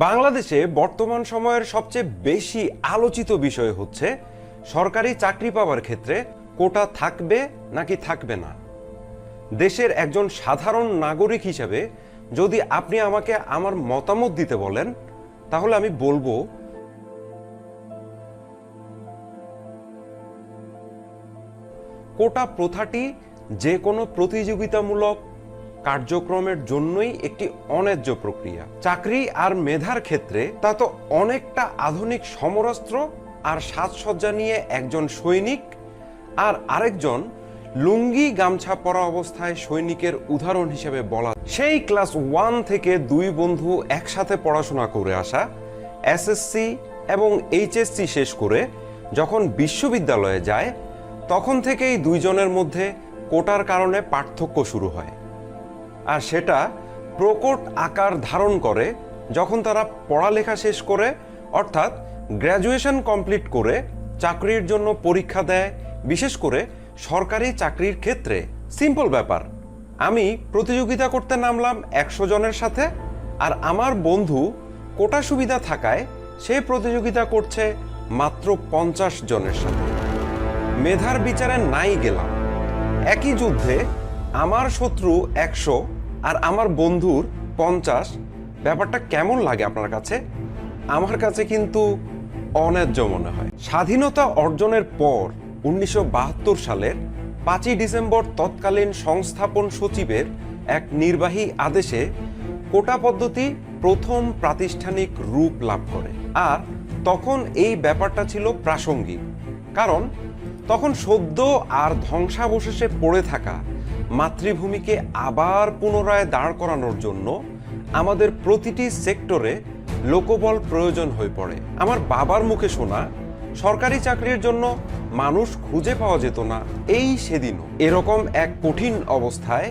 বাংলাদেশে বর্তমান সময়ের সবচেয়ে বেশি আলোচিত বিষয় হচ্ছে, সরকারি চাকরি পাওয়ার ক্ষেত্রে কোটা থাকবে নাকি থাকবে না? দেশের একজন সাধারণ নাগরিক হিসাবে যদি আপনি আমাকে আমার মতামত দিতে বলেন, তাহলে আমি বলব, কোটা প্রথাটি যে কোনো প্রতিযোগিতামূলক কার্যক্রমের জন্যই একটি অন্যায্য প্রক্রিয়া। চাকরি আর মেধার ক্ষেত্রে তা তো অনেকটা আধুনিক সমরাস্ত্র আর সাজসজ্জা নিয়ে একজন সৈনিক আর আরেকজন লুঙ্গি গামছা পরা অবস্থায় সৈনিকের উদাহরণ হিসেবে বলা সেই ক্লাস ওয়ান থেকে দুই বন্ধু একসাথে পড়াশোনা করে আসা, এসএসসি এবং এইচএসসি শেষ করে যখন বিশ্ববিদ্যালয়ে যায়, তখন থেকেই দুইজনের মধ্যে কোটার কারণে পার্থক্য শুরু হয়। আর সেটা প্রকট আকার ধারণ করে যখন তারা পড়ালেখা শেষ করে, অর্থাৎ গ্র্যাজুয়েশন কমপ্লিট করে চাকরির জন্য পরীক্ষা দেয়, বিশেষ করে সরকারি চাকরির ক্ষেত্রে। সিম্পল ব্যাপার। আমি প্রতিযোগিতা করতে নামলাম একশো জনের সাথে আর আমার বন্ধু কোটা সুবিধা থাকায় সে প্রতিযোগিতা করছে মাত্র পঞ্চাশ জনের সাথে। মেধার বিচারে নাই গেলাম। একই যুদ্ধে আমার শত্রু একশো আর আমার বন্ধুর পঞ্চাশ। ব্যাপারটা কেমন লাগে আপনার কাছে? আমার কাছে কিন্তু অন্যায্য মনে হয়। স্বাধীনতা অর্জনের পর উনিশশো বাহাত্তর সালের পাঁচই ডিসেম্বর তৎকালীন সংস্থাপন সচিবের এক নির্বাহী আদেশে কোটা পদ্ধতি প্রথম প্রাতিষ্ঠানিক রূপ লাভ করে। আর তখন এই ব্যাপারটা ছিল প্রাসঙ্গিক। কারণ তখন সদ্য আর ধ্বংসাবশেষে পড়ে থাকা মাতৃভূমিকে আবার পুনরায় দাঁড় করানোর জন্য আমাদের প্রতিটি সেক্টরে লোকবল প্রয়োজন হয়ে পড়ে। আমার বাবার মুখে শোনা, সরকারি চাকরির জন্য মানুষ খুঁজে পাওয়া যেত না, এই সেদিনও। এরকম এক কঠিন অবস্থায়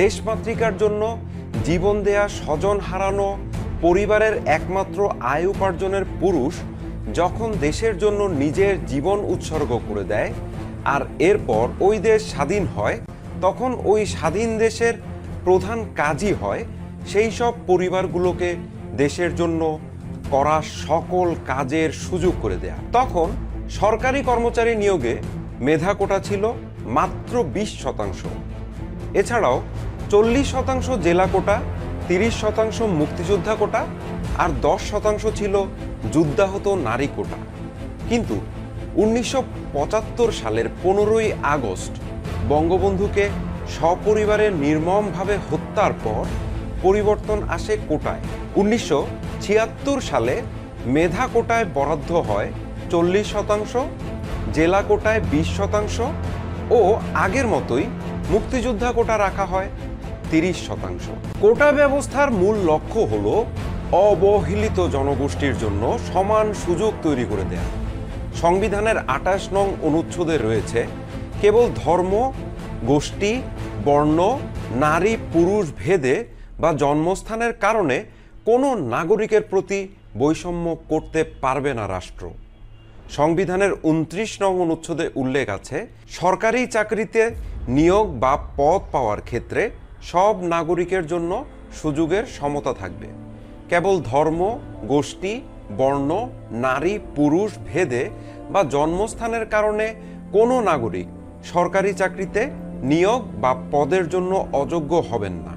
দেশমাতৃকার জন্য জীবন দেয়া স্বজন হারানো, পরিবারের একমাত্র আয় উপার্জনের পুরুষ যখন দেশের জন্য নিজের জীবন উৎসর্গ করে দেয়, আর এরপর ওই দেশ স্বাধীন হয় তখন ওই স্বাধীন দেশের প্রধান কাজই হয় সেই সব পরিবারগুলোকে দেশের জন্য করা সকল কাজের সুযোগ করে দেয়া। তখন সরকারি কর্মচারী নিয়োগে মেধা কোটা ছিল মাত্র বিশ শতাংশ। এছাড়াও চল্লিশ শতাংশ জেলা কোটা, তিরিশ শতাংশ মুক্তিযোদ্ধা কোটা আর দশ শতাংশ ছিল যুদ্ধাহত নারী কোটা। কিন্তু উনিশশো পঁচাত্তর সালের পনেরোই আগস্ট বঙ্গবন্ধুকে সপরিবারে নির্মমভাবে হত্যার পর পরিবর্তন আসে কোটায়। উনিশশো ছিয়াত্তর সালে মেধা কোটায় বরাদ্দ হয় চল্লিশ শতাংশ, জেলা কোটায় বিশ শতাংশ ও আগের মতোই মুক্তিযোদ্ধা কোটা রাখা হয় তিরিশ শতাংশ। কোটা ব্যবস্থার মূল লক্ষ্য হল অবহেলিত জনগোষ্ঠীর জন্য সমান সুযোগ তৈরি করে দেয়া। সংবিধানের আঠাশ নং অনুচ্ছেদে রয়েছে কেবল ধর্ম, গোষ্ঠী, বর্ণ, নারী, পুরুষ, ভেদে বা জন্মস্থানের কারণে কোনো নাগরিকের প্রতি বৈষম্য করতে পারবে না রাষ্ট্র। সংবিধানের উনত্রিশ নং অনুচ্ছেদে উল্লেখ আছে, সরকারি চাকরিতে নিয়োগ বা পদ পাওয়ার ক্ষেত্রে সব নাগরিকের জন্য সুযোগের সমতা থাকবে। কেবল ধর্ম, গোষ্ঠী, বর্ণ, নারী, পুরুষ, ভেদে বা জন্মস্থানের কারণে কোনো নাগরিক সরকারি চাকরিতে নিয়োগ বা পদের জন্য অযোগ্য হবেন না।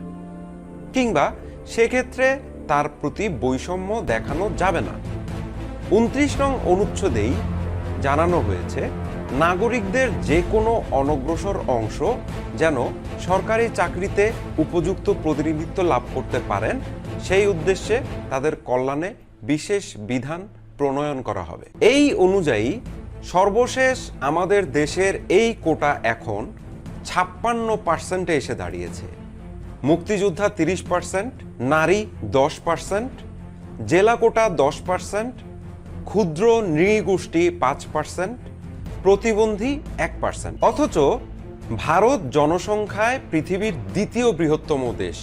কিংবা সেক্ষেত্রে তার প্রতি বৈষম্য দেখানো যাবে না। উনত্রিশ নং অনুচ্ছেদেই জানানো হয়েছে, নাগরিকদের যে কোনো অনগ্রসর অংশ যেন সরকারি চাকরিতে উপযুক্ত প্রতিনিধিত্ব লাভ করতে পারেন, সেই উদ্দেশ্যে তাদের কল্যাণে বিশেষ বিধান প্রণয়ন করা হবে। এই অনুযায়ী সর্বশেষ আমাদের দেশের এই কোটা এখন ছাপ্পান্ন পার্সেন্টে এসে দাঁড়িয়েছে। মুক্তিযোদ্ধা তিরিশ পার্সেন্ট, নারী দশ পার্সেন্ট, জেলা কোটা দশ পার্সেন্ট, ক্ষুদ্র নৃগোষ্ঠী পাঁচ পার্সেন্ট, প্রতিবন্ধী এক পার্সেন্ট। অথচ ভারত জনসংখ্যায় পৃথিবীর দ্বিতীয় বৃহত্তম দেশ।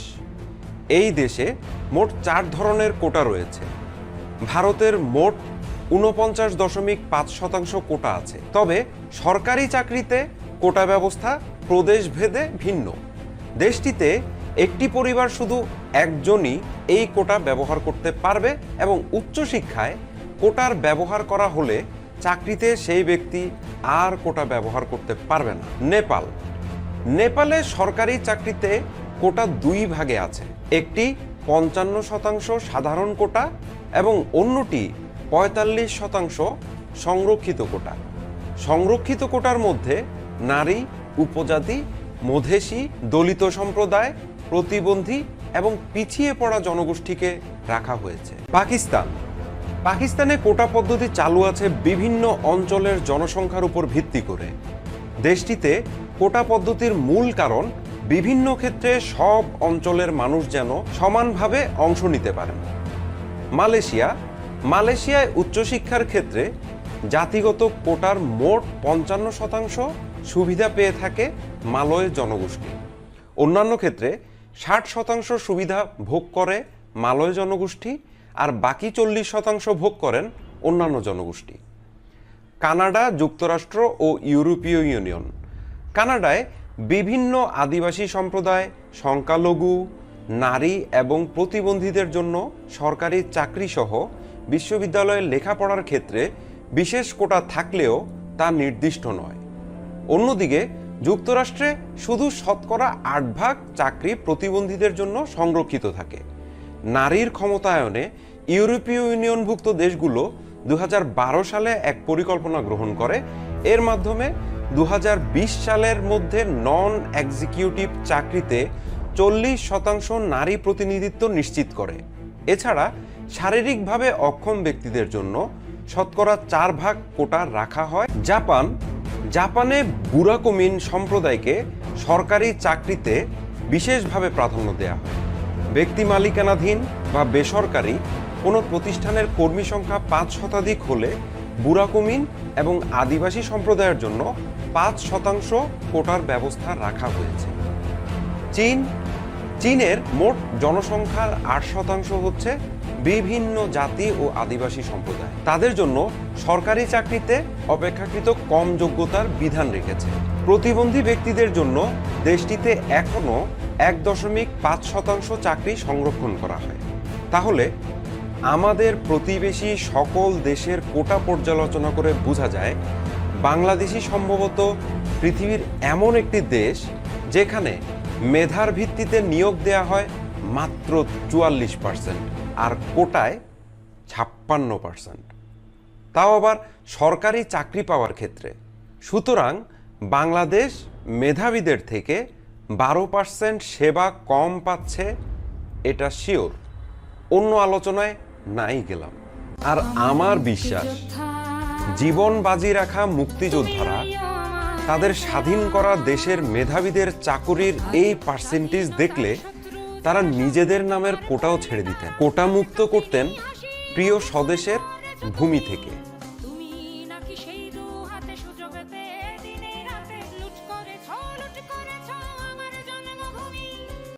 এই দেশে মোট চার ধরনের কোটা রয়েছে। ভারতের মোট উনপঞ্চাশ দশমিক পাঁচ শতাংশ কোটা আছে। তবে সরকারি চাকরিতে কোটা ব্যবস্থা প্রদেশভেদে ভিন্ন। দেশটিতে একটি পরিবার শুধু একজনই এই কোটা ব্যবহার করতে পারবে এবং উচ্চশিক্ষায় কোটার ব্যবহার করা হলে চাকরিতে সেই ব্যক্তি আর কোটা ব্যবহার করতে পারবে না। নেপাল। নেপালে সরকারি চাকরিতে কোটা দুই ভাগে আছে। একটি পঞ্চান্ন শতাংশ সাধারণ কোটা এবং অন্যটি পঁয়তাল্লিশ শতাংশ সংরক্ষিত কোটা। সংরক্ষিত কোটার মধ্যে নারী, উপজাতি মধেসী দলিত সম্প্রদায়, প্রতিবন্ধী এবং পিছিয়ে পড়া জনগোষ্ঠীকে রাখা হয়েছে। পাকিস্তান। পাকিস্তানে কোটা পদ্ধতি চালু আছে বিভিন্ন অঞ্চলের জনসংখ্যার উপর ভিত্তি করে। দেশটিতে কোটা পদ্ধতির মূল কারণ বিভিন্ন ক্ষেত্রে সব অঞ্চলের মানুষ যেন সমানভাবে অংশ নিতে পারেন। মালয়েশিয়া মালয়েশিয়ায় উচ্চশিক্ষার ক্ষেত্রে জাতিগত কোটার মোট পঞ্চান্ন শতাংশ সুবিধা পেয়ে থাকে মালয় জনগোষ্ঠী। অন্যান্য ক্ষেত্রে ষাট শতাংশ সুবিধা ভোগ করে মালয় জনগোষ্ঠী আর বাকি চল্লিশ শতাংশ ভোগ করেন অন্যান্য জনগোষ্ঠী। কানাডা, যুক্তরাষ্ট্র ও ইউরোপীয় ইউনিয়ন। কানাডায় বিভিন্ন আদিবাসী সম্প্রদায়, সংখ্যালঘু, নারী এবং প্রতিবন্ধীদের জন্য সরকারি চাকরিসহ বিশ্ববিদ্যালয়ে লেখাপড়ার ক্ষেত্রে বিশেষ কোটা থাকলেও তা নির্দিষ্ট নয়। অন্যদিকে, যুক্তরাষ্ট্রে শুধু শতকরা আট ভাগ চাকরি প্রতিবন্ধীদের জন্য সংরক্ষিত থাকে। নারীর ক্ষমতায়নে ইউরোপীয় ইউনিয়নভুক্ত দেশগুলো দু হাজার বারো সালে এক পরিকল্পনা গ্রহণ করে। এর মাধ্যমে দু হাজার বিশ সালের মধ্যে নন এক্সিকিউটিভ চাকরিতে চল্লিশ শতাংশ নারী প্রতিনিধিত্ব নিশ্চিত করে। এছাড়া শারীরিকভাবে অক্ষম ব্যক্তিদের জন্য শতকরা চার ভাগ কোটা রাখা হয়। জাপান, জাপানে বুরাকমিন সম্প্রদায়কে সরকারি চাকরিতে বিশেষভাবে প্রাধান্য দেওয়া হয়। ব্যক্তি মালিকানাধীন বা বেসরকারি কোনো প্রতিষ্ঠানের কর্মী সংখ্যা পাঁচ শতাধিক হলে বুরাকমিন এবং আদিবাসী সম্প্রদায়ের জন্য পাঁচ শতাংশ কোটার ব্যবস্থা রাখা হয়েছে। চীন, চীনের মোট জনসংখ্যার আট শতাংশ হচ্ছে বিভিন্ন জাতি ও আদিবাসী সম্প্রদায়। তাদের জন্য সরকারি চাকরিতে অপেক্ষাকৃত কম যোগ্যতার বিধান রেখেছে। প্রতিবন্ধী ব্যক্তিদের জন্য দেশটিতে এখনও এক দশমিক পাঁচ শতাংশ চাকরি সংরক্ষণ করা হয়। তাহলে আমাদের প্রতিবেশী সকল দেশের কোটা পর্যালোচনা করে বোঝা যায়, বাংলাদেশই সম্ভবত পৃথিবীর এমন একটি দেশ যেখানে মেধার ভিত্তিতে নিয়োগ দেয়া হয় মাত্র চুয়াল্লিশ পার্সেন্ট। আর কোটায় ছাপ্পান্ন পার্সেন্ট তাও আবার সরকারি চাকরি পাওয়ার ক্ষেত্রে। সুতরাং বাংলাদেশ মেধাবীদের থেকে বারো পার্সেন্ট সেবা কম পাচ্ছে, এটা শিওর অন্য আলোচনায় নাই গেলাম। আর আমার বিশ্বাস, জীবন বাজি রাখা মুক্তিযোদ্ধারা তাদের স্বাধীন করা দেশের মেধাবীদের চাকুরির এই পার্সেন্টেজ দেখলে তারা নিজেদের নামের কোটাও ছেড়ে দিতেন। কোটা মুক্ত করতেন প্রিয় স্বদেশের ভূমি থেকে।